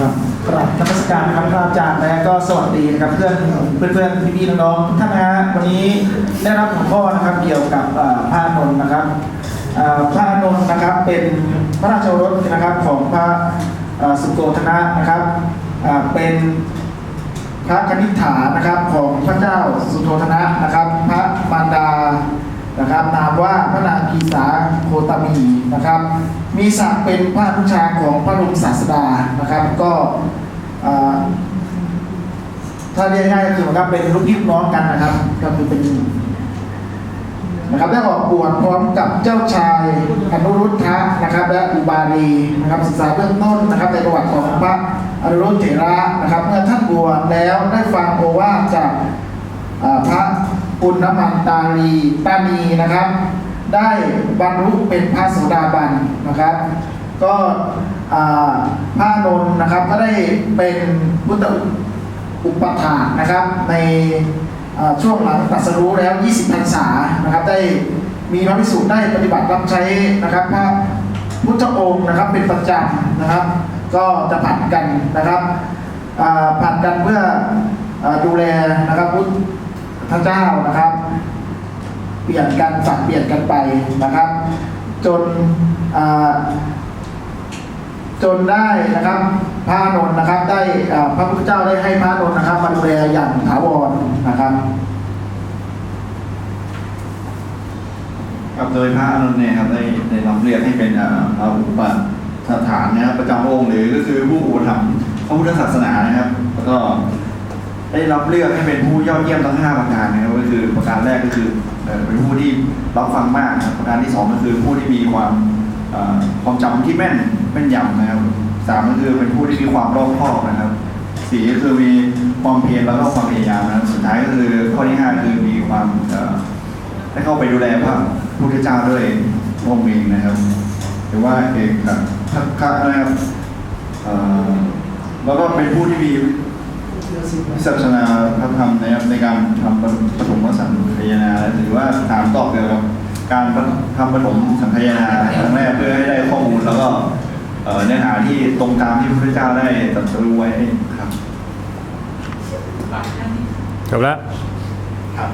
ครับกราบนมัสการครับพระอาจารย์และก็สวัสดีนะครับเพื่อนเพื่อนเพื่อนพี่พี่ๆน้องๆทุกท่านนะฮะวันนี้ได้รับหัวข้อนะครับเกี่ยวกับอ่าพระอานนท์นะครับอ่าพระอานนท์นะครับเป็นพระราชโอรสนะครับของพระสุโกธนะนะครับเป็นพระคณิษฐานะครับของพระเจ้าสุโธธนะนะครับ พระมารดานะครับนามว่าพระนางกีสาโคตมีนะครับ มีศักดิ์เป็นพระอนุชาของพระบรมศาสดา ถ้าเรียกง่ายก็คือเหมือนกับเป็นลูกพี่ลูกน้องกันนะครับ ก็คือเป็นนะครับได้ออกบวชพร้อมกับเจ้าชายอนุรุทธะนะครับ และอุบาลีนะครับศึกษาเบื้องต้นนะครับในประวัติของพระอนุรุทธเถระนะครับ เมื่อท่านบวชแล้วได้ฟังโอวาทจากพระปุณณมันตาลีตานีนะครับ ได้บรรลุเป็นพระโสดาบันนะครับ ก็พระนนท์นะครับก็ได้เป็นพุทธอุปถากนะครับในช่วงหลังตัสรู้แล้ว 20พรรษานะครับ ได้มีพระภิกษุได้ปฏิบัติรับใช้นะครับพระพุทธองค์นะครับเป็นประจำนะครับ ก็จะผัดกันนะครับผัดกันเพื่ออดูแลนะครับพุทธเจ้านะครับ เปลี่ยนกันสับเปลี่ยนกันไปนะครับ จนอ จนได้นะครับพระนนท์นะครับ ได้พระพุทธเจ้าได้ให้พระนนท์นะครับมาดูแลอย่างถาวรนะครับครับโดยพระอานนท์เนี่ยครับได้ได้รับเรียกให้เป็นอ่าพระอุปสถานนะครับประจำองค์หรือก็คือผู้อุปถัมภ์พระพุทธศาสนานะครับ แล้วก็ได้รับเลือกให้เป็นผู้ยอดเยี่ยมทั้งห้าประการนะครับก็คือประการแรกก็คือเป็นผู้ที่รับฟังมากครับประการที่สองก็คือผู้ที่มีความความจำที่แม่น แม่นยำนะครับสามก็คือเป็นผู้ที่มีความรอบคอบนะครับสี่ก็คือมีความเพียรแล้วก็ความพยายามนะครับสุดท้ายก็คือข้อที่ห้าคือมีความได้เข้าไปดูแลพระพุทธเจ้าด้วยองค์เองนะครับหรือว่าเอกครับทักคะนะครับแล้วก็เป็นผู้ที่มีวิสัชนาพระธรรมนะครับในการทำปฐมสังคายนาหรือว่าถามตอบเกี่ยวกับการทำปฐมสังคายาครั้งแรกเพื่อ ตรงตามที่พระพุทธเจ้าได้ตรัสรู้ไว้ครับจบแล้วครับ